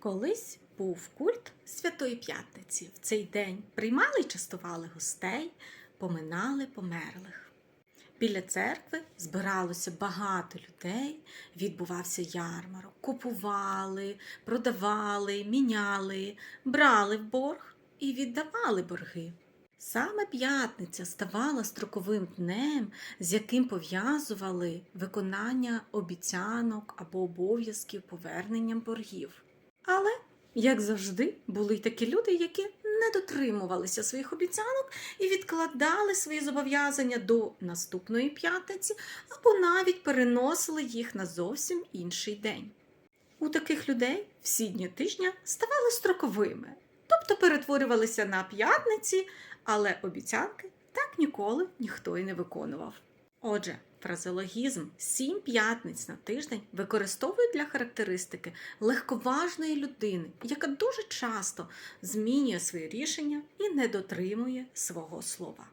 Колись був культ Святої П'ятниці. В цей день приймали і частували гостей, поминали померлих. Біля церкви збиралося багато людей, відбувався ярмарок, купували, продавали, міняли, брали в борг і віддавали борги. Саме п'ятниця ставала строковим днем, з яким пов'язували виконання обіцянок або обов'язків поверненням боргів. Але, як завжди, були й такі люди, які не дотримувалися своїх обіцянок і відкладали свої зобов'язання до наступної п'ятниці або навіть переносили їх на зовсім інший день. У таких людей всі дні тижня ставали строковими, тобто перетворювалися на п'ятниці, але обіцянки так ніколи ніхто й не виконував. Отже, фразеологізм сім п'ятниць на тиждень використовують для характеристики легковажної людини, яка дуже часто змінює свої рішення і не дотримує свого слова.